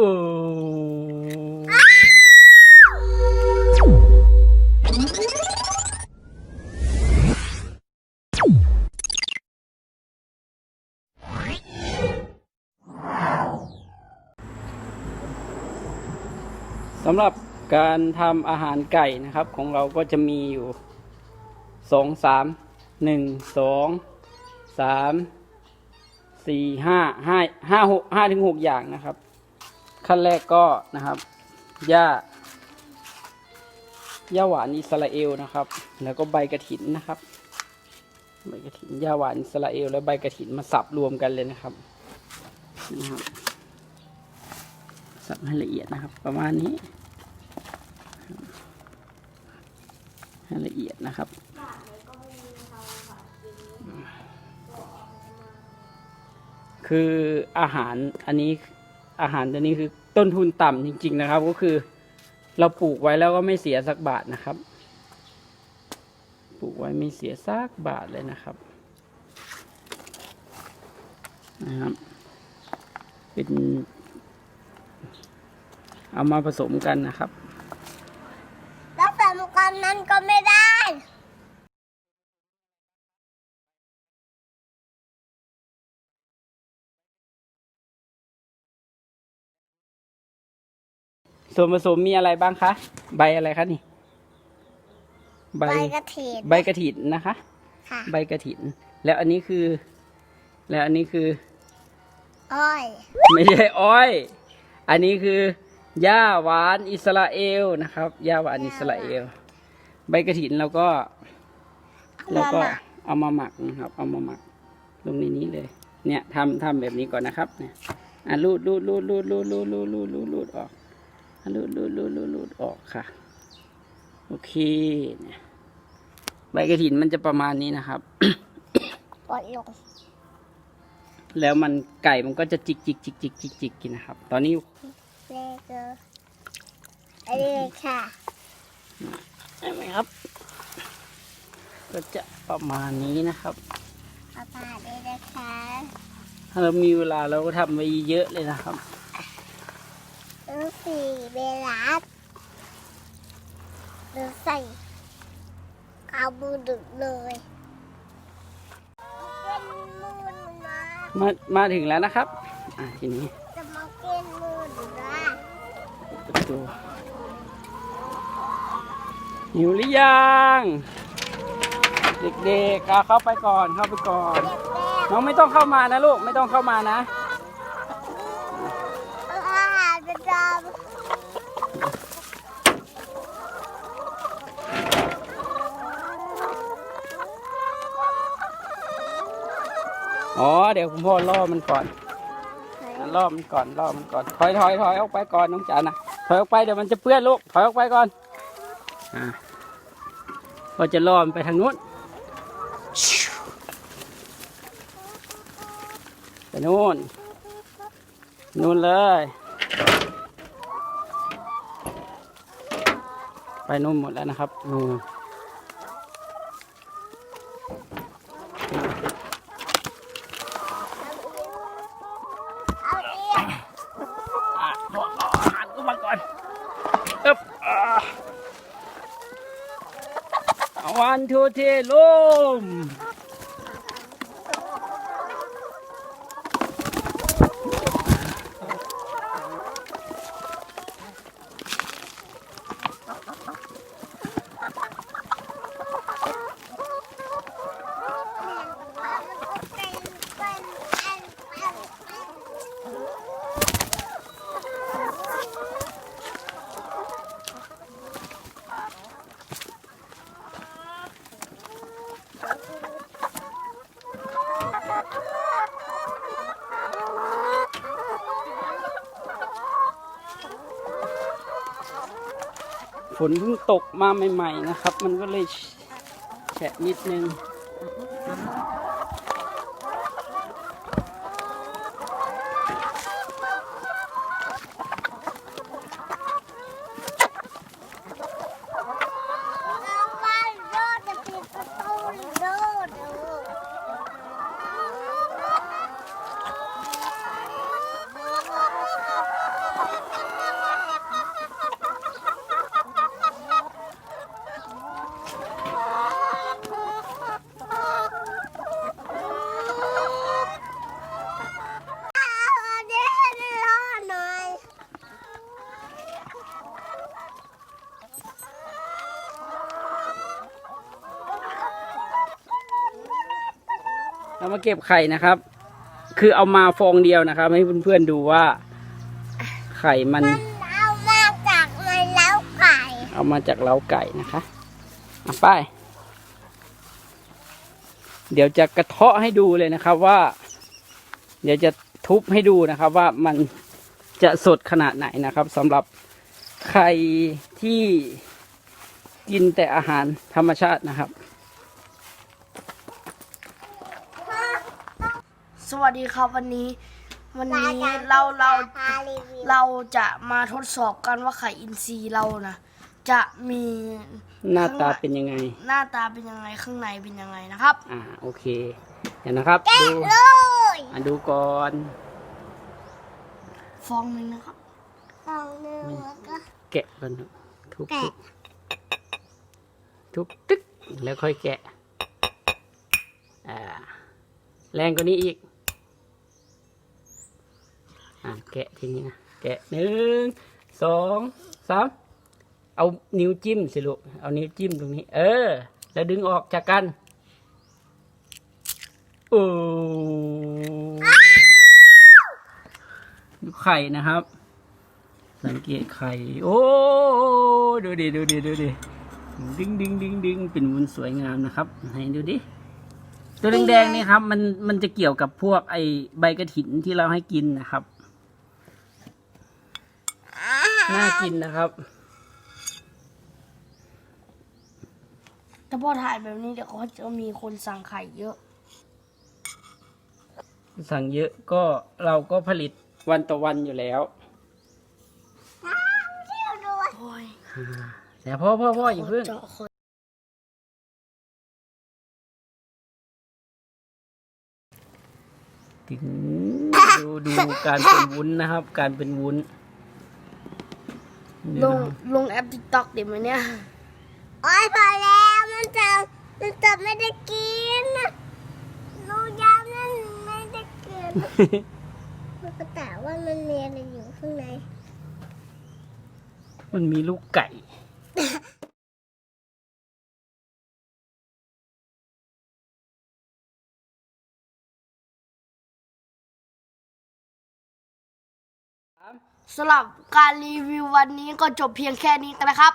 โอ้สำหรับการทำอาหารไก่นะครับ ของเราก็จะมีอยู่สองสามหนึ่งสองสามสี่ห้าห้าห้าหกห้าถึงหกอย่างนะครับ ขั้นแรกก็นะครับหญ้าหญ้าหวานอิสราเอลนะครับ แล้วก็ใบกระถินนะครับใบกระถินหญ้าหวานอิสราเอล และใบกระถินมาสับรวมกันเลยนะครับนะครับ สับให้ละเอียดนะครับ ประมาณนี้ให้ละเอียดนะครับคืออาหารอันนี้อาหารตัวนี้คือ ต้นทุนต่ำจริง ๆ นะครับ ก็คือ เราปลูกไว้แล้วก็ไม่เสียสักบาทนะครับ ปลูกไว้ไม่เสียสักบาทเลยนะครับนะครับ เป็น เอามาผสมกันนะครับ ส่วนผสมมีอะไรบ้างคะ ใบอะไรคะนี่ ใบใบกระเทียมใบกระถินนะคะ ค่ะ ใบกระถิน แล้วอันนี้คือ แล้วอันนี้คือ อ้อย ไม่ใช่อ้อย อันนี้คือหญ้าหวานอิสราเอลนะครับหญ้าหวานอิสราเอล ใบกระถินเราก็เราก็เอามาหมักนะครับ เอามาหมัก ลงในนี้เลย เนี่ยทำทำแบบนี้ก่อนนะครับ เนี่ยอะรูดรูดรูดรูดรูดรูดรูดรูดรูดรูดออก อะรูดรูดรูดรูดรูดออกค่ะ โอเคเนี่ยใบกระถินมันจะประมาณนี้นะครับกดลงแล้วมันไก่มันก็จะจิกจิกจิกจิกจิกจิกกินนะครับ ตอนนี้เลเกอร์อันนี้ค่ะเห็นไหมครับ ก็จะประมาณนี้นะครับเอาปาได้นะคะ ถ้าเรามีเวลาเราก็ทำไว้เยอะเลยนะครับ สี่เบลัสดูใส่เอาบูดึกเลยเป็นมูนนะมามาถึงแล้วนะครับ อะทีนี้จะมาเกินมูนนะประตูหิวหรือยังเด็กๆเอาเข้าไปก่อนเข้าไปก่อนเด็กน้องไม่ต้องเข้ามานะลูกไม่ต้องเข้ามานะ ๆอาหารประจ อ๋อเดี๋ยวคุณพ่อล่อมันก่อนล่อมันก่อนล่อมันก่อนถอยถอยถอยออกไปก่อนน้องจ๋านะถอยออกไปเดี๋ยวมันจะเปื้อนลูกถอยออกไปก่อนอ่าก็จะล่อมันไปทางนู้นไปนู้นนู้นเลย ไปนู้นหมดแล้วนะครับนู่น เอาเอง อะพ่อเอาอาหารก็มาก่อนอึ๊บอ่า วันทูเทลม ฝนเพิ่งตกมาใหม่ ๆ นะครับ มันก็เลยแฉะนิดนึง โดดจะปิดประตูโดด อ เรามาเก็บไข่นะครับ คือเอามาฟองเดียวนะครับ ให้เพื่อนๆดูว่า ไข่มัน มันเอามาจากมันแล้วไก่เอามาจากเล้าไก่นะคะอะไป้ายเดี๋ยวจะกระเทาะให้ดูเลยนะครับว่า เดี๋ยวจะทุบให้ดูนะครับว่ามันจะสดขนาดไหนนะครับสำหรับไข่ที่กินแต่อาหารธรรมชาตินะครับ สวัสดีครับวันนี้ วันนี้เราเราพารีวิวเราจะมาทดสอบกันว่าไข่อินทรีย์เรานะจะมีหน้าตาเป็นยังไง หน้าตาเป็นยังไงข้างในเป็นยังไงนะครับ อ่าโอเคเดี๋ยวนะครับดูเลยอะดูก่อนฟองหนึ่งนะครับสองหนึ่งแล้วก็แกะก่อนครับทุบแกะทุบทุบตึ๊กแล้วค่อยแกะอ่าแรงกว่านี้อีก อ่าแกะทีนี้นะแกะหนึ่งสองสามเอานิ้วจิ้มสิลูกเอานิ้วจิ้มตรงนี้ เออ แล้วดึงออกจากกันโอ้ไข่นะครับ สังเกตไข่ โอ้ดูดิดูดิดูดิดึงดึงดึงดึงเป็นวุ้นสวยงามนะครับให้ดูดิตัวแดงๆนี่ครับ มันมันจะเกี่ยวกับพวกไอใบกระถินที่เราให้กินนะครับ น่ากินนะครับแต่พอถ่ายแบบนี้เดี๋ยวเขาจะมีคนสั่งไข่เยอะ สั่งเยอะก็เราก็ผลิตวันต่อวันอยู่แล้วเที่ยวด้วยโอ้ยแต่พ่อพ่อพ่ออย่าเพิ่ง เจาะคอถึงดูดูการเป็นวุ้นนะครับ การเป็นวุ้นนี่ ลนะงครับลงแอปติ๊กต็อกเดี๋ยวไหมเนี่ยโอ้ยพอแล้วมันจะมันจะไม่ได้กินนะรู้ยังนั่นไม่ได้กินมันก็แต่ว่ามันมีอะไรอยู่ข้างใน มันมีลูกไก่ สำหรับการรีวิววันนี้ก็จบเพียงแค่นี้กันนะครับ